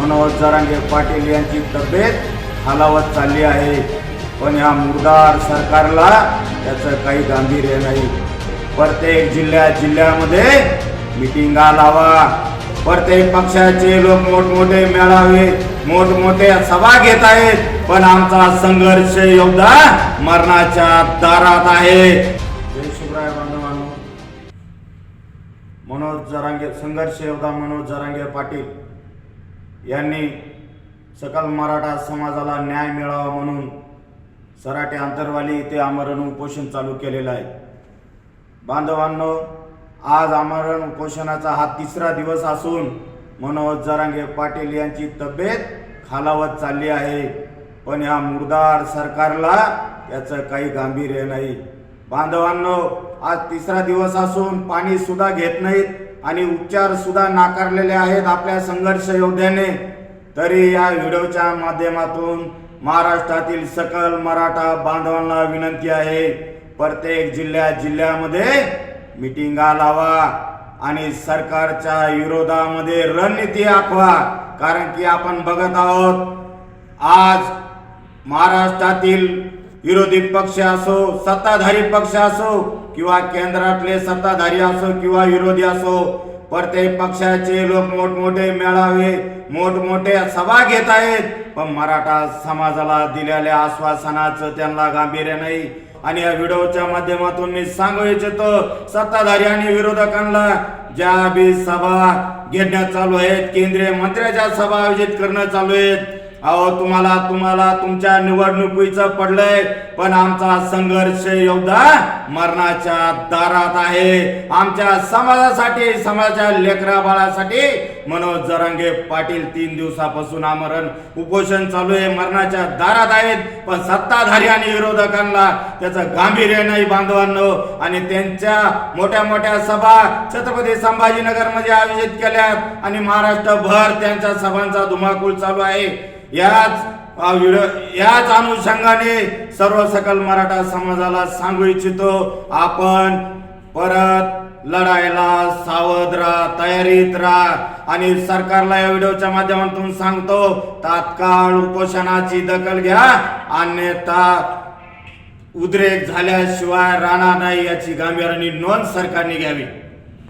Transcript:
मनोज जरांगे पाटील यांची तब्येत खालावत चालली आहे. पण या मुर्दार सरकारला त्याचं काही गांभीर्य नाही. प्रत्येक जिल्ह्या जिल्ह्यामध्ये मिटिंगा लावा. प्रत्येक पक्षाचे लोक मोठमोठे मेळावे मोठमोठ्या सभा घेत आहेत. पण आमचा संघर्ष योद्धा मरणाच्या दारात आहे. जय शिवराय बांधवांनो मनोज जरांगे संघर्ष योद्धा मनोज जरांगे पाटील. यांनी सकल मराठा समाजाला न्याय मिळावा म्हणून सराटे आंतरवाली इथे आमरण उपोषण चालू केलेलं आहे. बांधवांनो आज आमरण उपोषणाचा हा तिसरा दिवस असून मनोज जरांगे पाटील यांची तब्येत खालावत चालली आहे. पण या मुर्दार सरकारला याचं काही गांभीर्य नाही. बांधवांनो आज तिसरा दिवस असून पाणी सुद्धा घेत नाहीत. आणि उपचार सुद्धा नाकारलेले आहेत आपल्या संघर्ष योद्ध्याने. तरी या व्हिडिओच्या माध्यमातून महाराष्ट्रातील सकल मराठा बांधवांना विनंती आहे प्रत्येक जिल्ह्या जिल्ह्यामध्ये मिटिंगा लावा आणि सरकारच्या विरोधामध्ये रणनीती आखवा कारण की आपण बघत आहोत आज महाराष्ट्रातील विरोधी पक्ष असो सत्ताधारी पक्ष असो किंवा केंद्रातले सत्ताधारी असो किंवा विरोधी असो प्रत्येक पक्षाचे लोक मोठमोठे मेळावे मोठमोठे सभा घेत आहेत. पण मराठा समाजाला दिलेल्या आश्वासनाचं त्यांना गांभीर्य नाही. आणि या व्हिडिओच्या माध्यमातून मी सांगू इच्छितो सत्ताधारी आणि विरोधकांना ज्या बी सभा घेण्यात चालू आहेत केंद्रीय मंत्र्याच्या सभा आयोजित करणं चालू आहेत अहो तुम्हाला तुम्हाला तुमच्या निवडणुकीचं पडलंय पण आमचा संघर्ष योद्धा मरणाच्या दारात आहे. आमच्या समाजासाठी समाजाच्या लेकरा बाळासाठी मनोज जरांगे पाटील तीन दिवसापासून आमरण उपोषण चालू आहे मरणाच्या दारात आहेत. पण सत्ताधारी आणि विरोधकांना त्याचं गांभीर्य नाही बांधवांनो. आणि त्यांच्या मोठ्या मोठ्या सभा छत्रपती संभाजीनगरमध्ये आयोजित केल्या आणि महाराष्ट्रभर त्यांच्या सभांचा धुमाकूळ चालू आहे. याच व्हिडिओ याच अनुषंगाने सर्व सकल मराठा समाजाला सांगू इच्छितो आपण परत लढायला सावध राहा तयारीत राहा. आणि सरकारला या व्हिडिओच्या माध्यमातून सांगतो तात्काळ उपोषणाची दखल घ्या अन्यथा उद्रेक झाल्याशिवाय राहणार नाही याची गांभीर्याने नोंद सरकारने घ्यावी.